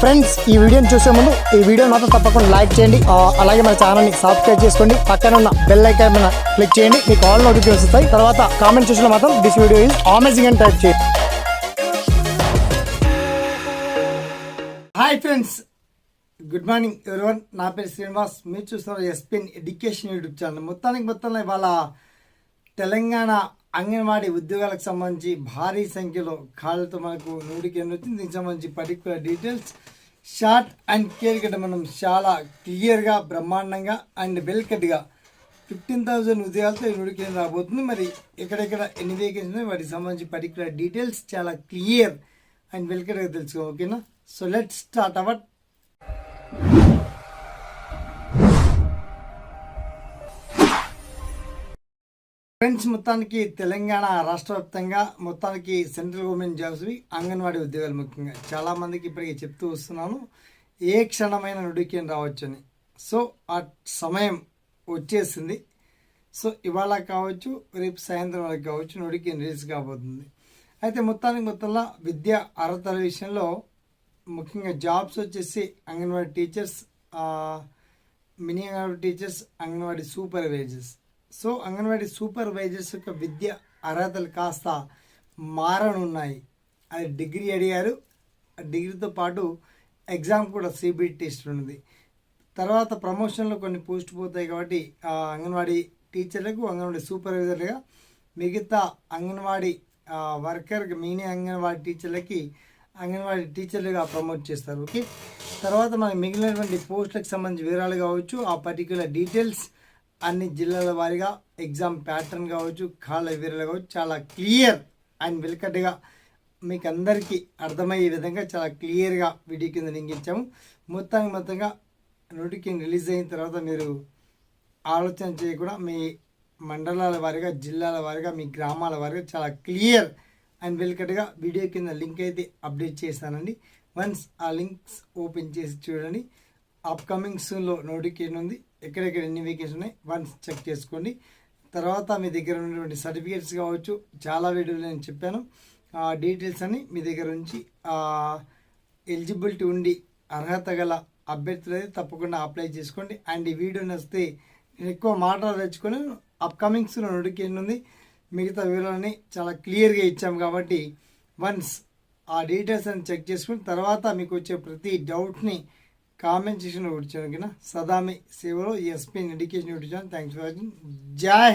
Friends ఈ వీడియోని చూసే ముందు ఈ వీడియో మాత్రం తప్పకుండా లైక్ చేయండి. అలాగే మన ఛానల్ని సబ్స్క్రైబ్ చేసుకోండి. పక్కన ఉన్న బెల్ ఐకాన్ మీద క్లిక్ చేయండి. మీకు ఆల్ నోటిఫికేషన్ వస్తాయి. తర్వాత కామెంట్ చూసిన మాత్రం దిస్ వీడియో ఈజ్ అమేజింగ్ అని టైప్ చేయండి. Hi friends good morning everyone నా పేరు శ్రీనివాస్. మీరు చూస్తున్నారు ఎస్పిన్ ఎడ్యుకేషన్ యూట్యూబ్ ఛానల్ మొత్తానికి మొత్తంలో ఇవాళ తెలంగాణ అంగన్వాడీ ఉద్యోగాలకు సంబంధించి భారీ సంఖ్యలో కాళ్ళతో మనకు నూటికి ఎన్ని వచ్చింది. దీనికి సంబంధించి పర్టికులర్ డీటెయిల్స్ షార్ట్ అండ్ క్లియర్గా మనం చాలా క్లియర్గా బ్రహ్మాండంగా అండ్ వెల్ కట్గా ఫిఫ్టీన్ థౌజండ్ ఉద్యోగాలతో ఈ నూటికి ఎన్ని రాబోతుంది. మరి ఎక్కడెక్కడ ఎన్ని వేకెన్సీ ఉన్నాయి? వాటికి సంబంధించి పర్టికులర్ డీటెయిల్స్ చాలా క్లియర్ అండ్ వెల్ కట్గా తెలుసుకో ఓకేనా so let start our friends మొత్తానికి తెలంగాణ రాష్ట్ర వ్యాప్తంగా మొత్తానికి సెంట్రల్ గవర్నమెంట్ జాబ్స్వి అంగన్వాడీ ఉద్యోగాలు ముఖ్యంగా చాలామందికి ఇప్పటికే చెప్తూ వస్తున్నాను. ఏ క్షణమైన నుడికేం రావచ్చని. సో ఆ సమయం వచ్చేసింది. సో ఇవాళ కావచ్చు రేపు సాయంత్రం వరకు కావచ్చు నొడికేం రిలీజ్ కాబోతుంది. అయితే మొత్తానికి మొత్తంలో విద్య అర్హతల విషయంలో ముఖ్యంగా జాబ్స్ వచ్చేసి anganwadi teachers mini anganwadi teachers anganwadi supervisors. So anganwadi supervisors యొక్క విద్య అర్హతలు కాస్త మారనున్నాయి. అది డిగ్రీ అడిగారు. ఆ డిగ్రీతో పాటు ఎగ్జామ్ కూడా సిబిటి టెస్ట్ ఉన్నది. తర్వాత ప్రమోషన్లో కొన్ని పోస్ట్ పోతాయి కాబట్టి అంగన్వాడీ టీచర్లకు అంగన్వాడీ సూపర్వైజర్లుగా మిగతా అంగన్వాడీ ఆ, వర్కర్ మినీ అంగన్వాడీ టీచర్లకి అంగన్వాడీ టీచర్లుగా ప్రమోట్ చేస్తారు. ఓకే. తర్వాత మనకి మిగిలినటువంటి పోస్టులకు సంబంధించి వివరాలు కావచ్చు. ఆ పర్టికులర్ డీటెయిల్స్ అన్ని జిల్లాల వారీగా ఎగ్జామ్ ప్యాటర్న్ కావచ్చు కాళ్ళ వివరాలు కావచ్చు చాలా క్లియర్ అండ్ వెలికట్టుగా మీకు అందరికీ అర్థమయ్యే విధంగా చాలా క్లియర్గా వీడియో కింద లింక్ మొత్తానికి మొత్తంగా నోటిఫికేషన్ రిలీజ్ అయిన తర్వాత మీరు ఆలోచన చేయకుండా మీ మండలాల వారీగా జిల్లాల వారీగా మీ గ్రామాల వారీగా చాలా క్లియర్ అండ్ వెలికట్టుగా వీడియో కింద లింక్ అయితే అప్డేట్ చేశానండి వన్స్ ఆ లింక్స్ ఓపెన్ చేసి చూడండి. అప్కమింగ్ సూన్లో నోటిఫికేషన్ ఉంది. ఎక్కడెక్కడ ఎన్ని వేకెన్సీ ఉన్నాయి వన్స్ చెక్ చేసుకోండి. తర్వాత మీ దగ్గర ఉన్నటువంటి సర్టిఫికేట్స్ కావచ్చు చాలా వీడియోలు నేను చెప్పాను. ఆ డీటెయిల్స్ అన్ని మీ దగ్గర నుంచి ఎలిజిబిలిటీ ఉండి అర్హత గల అభ్యర్థులు అయితే తప్పకుండా అప్లై చేసుకోండి. అండ్ ఈ వీడియో నచ్చితే నేను ఎక్కువ మాట్లాడదలుచుకొని అప్కమింగ్స్ నోటిఫికేషన్ ఉంది. మిగతా వివరాలని చాలా క్లియర్గా ఇచ్చాము కాబట్టి వన్స్ ఆ డీటెయిల్స్ అని చెక్ చేసుకుని తర్వాత మీకు వచ్చే ప్రతి డౌట్ని కామెంట్ చేసిన ఒకటి ఓకేనా సదా సేవలో ఎస్పీ ఎడ్యుకేషన్ ఒకటి ఛానల్. థ్యాంక్స్ ఫర్ వాచింగ్ జై